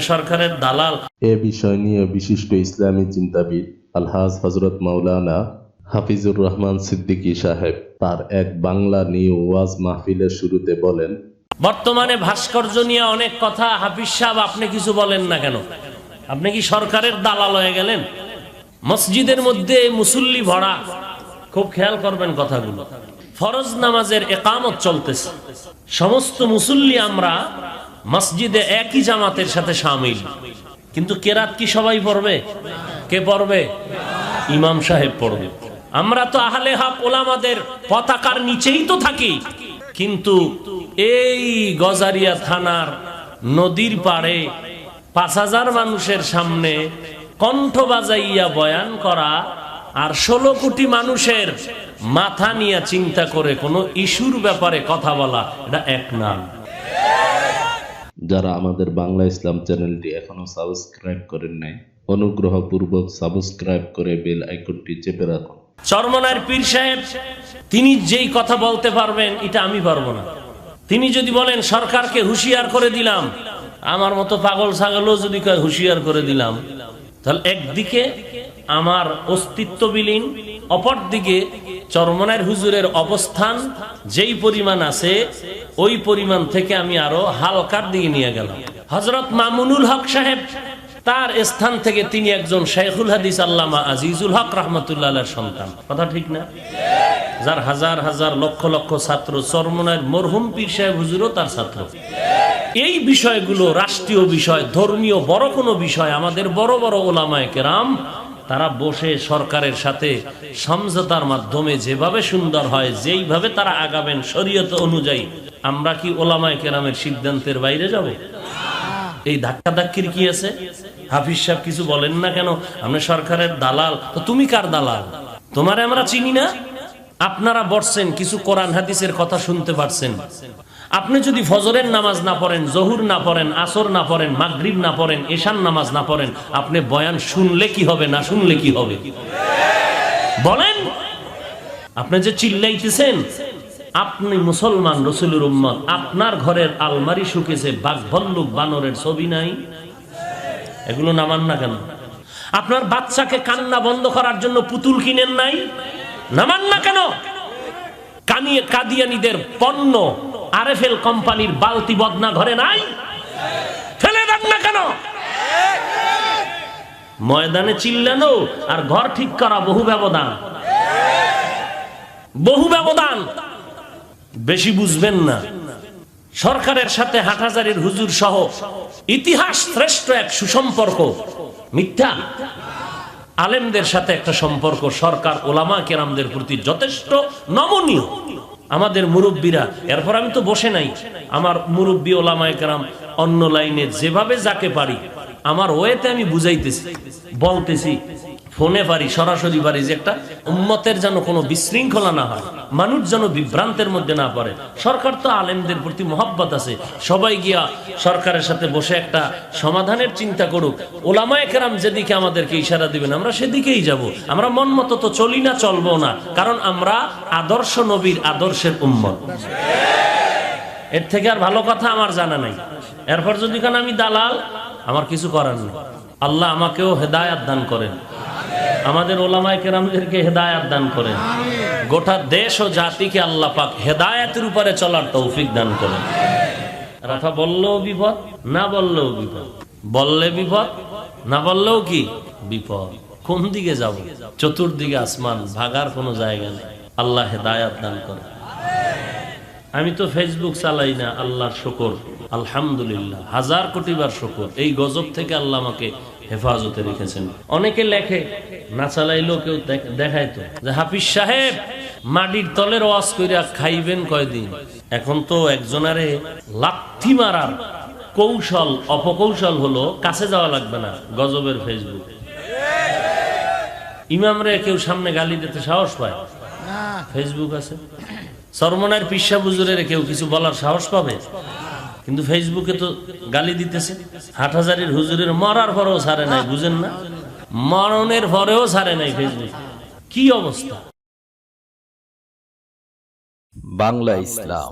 সরকারের দালাল। এ বিষয় নিয়ে বিশিষ্ট ইসলামী চিন্তাবিদ আলহাজ হজরত মাওলানা হাফিজুর রহমান সিদ্দিকী সাহেব তার এক বাংলা নিউ ওয়াজ মাহফিলের শুরুতে বলেন বর্তমানে ভাস্কর্য নিয়ে অনেক কথা হাফিজ সাহেব আপনি কিছু বলেন না কেন? আপনি কি সরকারের দালাল হয়ে গেলেন? মসজিদের মধ্যে মুসল্লি ভরা খুব খেয়াল করবেন কথাগুলো। ফরজ নামাজের একামত চলতেছে। সমস্ত মুসল্লি আমরা মসজিদে একই জামাতের সাথে সামিল। কিন্তু কেরাত কি সবাই পড়বে? কে পড়বে? ইমাম সাহেব পড়বে। আমরা তো আহলে হক ওলামাদের পতাকার নিচেই তো থাকি। কিন্তু এই গজারিয়া থানার নদীর পাড়ে পাঁচ হাজার মানুষের সামনে কণ্ঠ বাজাইয়া বয়ান করা আর ষোলো কোটি মানুষের মাথা নিয়ে চিন্তা করে কোনো ইস্যুর ব্যাপারে কথা বলা, এটা এক নাম। যারা আমাদের বাংলা ইসলাম চ্যানেলটি এখনও সাবস্ক্রাইব করেন নাই, অনুগ্রহপূর্বক সাবস্ক্রাইব করে বেল আইকনটি চেপে রাখুন। চরমনার পীর সাহেব, তিনি যেই কথা বলতে পারবেন, এটা আমি পারব না। তিনি যদি বলেন, সরকারকে হুঁশিয়ার করে দিলাম, আমার মতো পাগল ছাগলও যদি হুঁশিয়ার করে দিলাম, তাহলে একদিকে আমার অস্তিত্ব বিলীন অপর দিকে চরমনার হুজুরের অবস্থান যেই পরিমাণ আছে ওই পরিমাণ থেকে আমি আরও হালকার দিকে নিয়ে গেলাম। হজরত মামুনুল হক সাহেব, তার স্থান থেকে তিনি একজন শেখুল হাদিস আল্লামা আজিজুল হক রহমতুল্লাহ সন্তান। কথা ঠিক না? যার হাজার হাজার লক্ষ লক্ষ ছাত্র, চরমনার মরহুম পীর সাহেব হুজুরও তার ছাত্র। এই বিষয়গুলো রাষ্ট্রীয় বিষয়, ধর্মীয় বড় কোনো বিষয়, আমাদের বড় বড় ওলামায় কেরাম, তারা বসে সরকারের সাথে সমঝোতার মাধ্যমে যেভাবে সুন্দর হয়, যেইভাবে তারা আগাবেন শরীয়ত অনুযায়ী আমরা কি ওলামায় কেরামের সিদ্ধান্তের বাইরে যাব? এই ধাক্কা ধাক্কির কি আছে? হাফিজ সাহেব কিছু বলেন না কেন? আমরা সরকারের দালাল। তো তুমি কার দালাল? তোমারে আমরা চিনি না? আপনারা বসছেন, কিছু কোরআন হাদিসের কথা শুনতে পারছেন। আপনি যদি ফজরের নামাজ না পড়েন, জহুর না পড়েন, আসর না পড়েন, মাগরিব না পড়েন এশান নামাজ না পড়েন, আপনি বয়ান শুনলে কি হবে, না শুনলে কি হবে? বলেন! আপনি যে চিল্লাইতেছেন আপনি মুসলমান রসুলের উম্মত, আপনার ঘরের আলমারি শুকেছে বাঘ ভল্লুক বানরের ছবি নাই? এগুলো নামান না কেন? আপনার বাচ্চাকে কান্না বন্ধ করার জন্য পুতুল কিনেন নাই? নামান না কেন? কানিয়ে কাদিয়ানিদের পণ্য আরএফএল কোম্পানির বালতি বদনা ঘরে নাই? ফেলে দেন না কেন? ময়দানে চিল্লানো আর ঘর ঠিক করা বহু ব্যবধান। বহু ব্যবধান। বেশি বুঝবেন না। সরকারের সাথে হাটহাজারির হুজুর সহ ইতিহাস শ্রেষ্ঠ এক সুসম্পর্ক। মিথ্যা। আলেমদের সাথে একটা সম্পর্ক সরকার ওলামা কেরামদের প্রতি যথেষ্ট নমনীয়। আমাদের মুরব্বীরা, এরপর আমি তো বসে নাই, আমার মুরব্বী ওলামায় কেরাম অন্য লাইনে যেভাবে যাকে পারি, আমার ওয়েতে আমি বুঝাইতেছি, বলতেছি ফোনে পারি, সরাসরি পারি যে একটা উম্মতের যেন কোনো বিশৃঙ্খলা না হয়, মানুষ যেন বিভ্রান্তের মধ্যে না পড়ে। সরকার তো আলেমদের প্রতি মহব্বত আছে। সবাই গিয়া সরকারের সাথে বসে একটা সমাধানের চিন্তা করুক। ওলামায় কেরাম যেদিকে আমাদেরকে ইশারা দিবেন, আমরা সেদিকেই যাব। আমরা মন মতো তো চলি না চলবো না। কারণ আমরা আদর্শ নবীর আদর্শের উম্মত। এর থেকে আর ভালো কথা আমার জানা নাই। এরপর যদি কেন আমি দালাল, আমার কিছু করার নেই। আল্লাহ আমাকেও হেদায়াত দান করেন। আমাদের ওলামায় কেরামদেরকে হেদায়াত দান করেন। গোটা দেশ ও জাতিকে আল্লাহ পাক হেদায়াতের উপরে চলার তৌফিক দান করেন। রাখা বললেও বিপদ না বললেও বিপদ। বললে বিপদ না বললেও কি? বিপদ। কোন দিকে যাব? চতুর্দিকে আসমান ভাগার কোনো জায়গা নেই। আল্লাহ হেদায়াত দান করেন। আমি তো ফেসবুক চালাই না আল্লাহর শকর। আলহামদুলিল্লাহ হাজার কোটিবার শকর। এই গজব থেকে আল্লাহ আমাকে হেফাজতে রেখেছেন। অনেকে লেখে না চালাইলেও কেউ দেখায় তো। যে হাফিজ সাহেব মাটির তলের ওয়াজ কইরা খাইবেন কয়দিন? এখন তো একজনারে লাথি মারার কৌশল অপকৌশল হলো কাছে যাওয়া লাগবে না গজবের ফেসবুক ইমামরে কেউ সামনে গালি দিতে সাহস পায়? ফেসবুক আছে। সরমনার পিসা বুজুরের কেউ কিছু বলার সাহস পাবে? কিন্তু ফেসবুকে তো গালি দিতেছে। হাট হাজারের হুজুরের মরার পরেও ছাড়ে নাই, বুঝেন না? মরণের পরেও ছাড়ে নাই ফেসবুক কি অবস্থা? বাংলা ইসলাম।